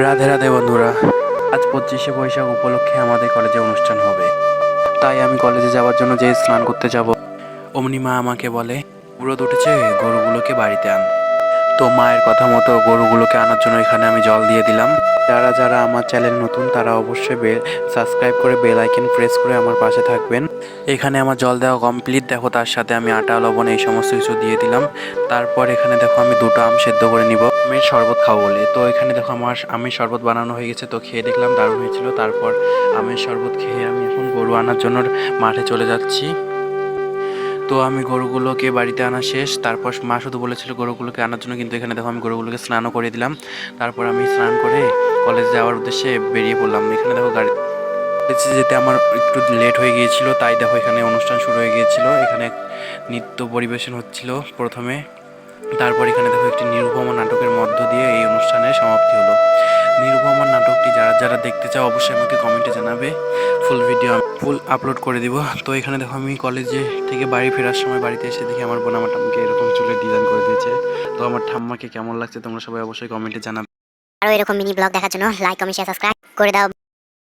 রাধে রাধে বন্ধুরা, আজ পঁচিশে বৈশাখ উপলক্ষে আমাদের কলেজে অনুষ্ঠান হবে। তাই আমি কলেজে যাওয়ার জন্য যে স্নান করতে যাব, অমনি মা আমাকে বলে রোদ উঠেছে গরুগুলোকে বাড়িতে আন। তো মায়ের কথা মতো গরুগুলোকে আনার জন্য এখানে আমি জল দিয়ে দিলাম। যারা যারা আমার চ্যানেল নতুন, তারা অবশ্যই বেল সাবস্ক্রাইব করে বেল আইকন প্রেস করে আমার পাশে থাকবেন। এখানে আমার জল দেওয়া কমপ্লিট দেখো তার সাথে আমি আটা, লবণ এই সমস্ত কিছু দিয়ে দিলাম। তারপর এখানে দেখো আমি দুটো আম সেদ্ধ করে নিব। আমি শরবত খাব বলে। তো এখানে দেখো আমার আমের শরবত বানানো হয়ে গেছে, তো খেয়ে দেখলাম দারুণ হয়েছিল। তারপর আমের শরবত খেয়ে আমি এখন গরু আনার জন্য মাঠে চলে যাচ্ছি। তো আমি গরুগুলোকে বাড়িতে আনা শেষ। তারপর মা শুধু বলেছিল গরুগুলোকে আনার জন্য, কিন্তু এখানে দেখো আমি গরুগুলোকে স্নানও করে দিলাম। তারপর আমি স্নান করে কলেজ যাওয়ার উদ্দেশ্যে বেরিয়ে পড়লাম। এখানে দেখো গাড়ি যেতে আমার একটু লেট হয়ে গিয়েছিল, তাই দেখো এখানে অনুষ্ঠান শুরু হয়ে গিয়েছিল। এখানে নৃত্য পরিবেশন হচ্ছিল প্রথমে। তারপর এখানে দেখো একটি নিরুপমা নাটকের মধ্য দিয়ে এই অনুষ্ঠানের সমাপ্তি হলো। নিরুপমা নাটকটি যারা যারা দেখতে চাও অবশ্যই আমাকে কমেন্টে জানাবে। ফুল ভিডিও ফুল আপলোড করে দিব। তো এখানে দেখো আমি কলেজে থেকে বাড়ি ফেরার সময় বাড়িতে এসে দেখি আমার বোন আমার ঠাম্মাকে এরকম চুলের ডিজাইন করে দিয়েছে। তো আমার ঠাম্মাকে কেমন লাগছে তোমরা সবাই অবশ্যই কমেন্টে জানাবে। আরও এরকম মিনি ব্লগ দেখার জন্য লাইক কমেন্ট শেয়ার সাবস্ক্রাইব করে দাও।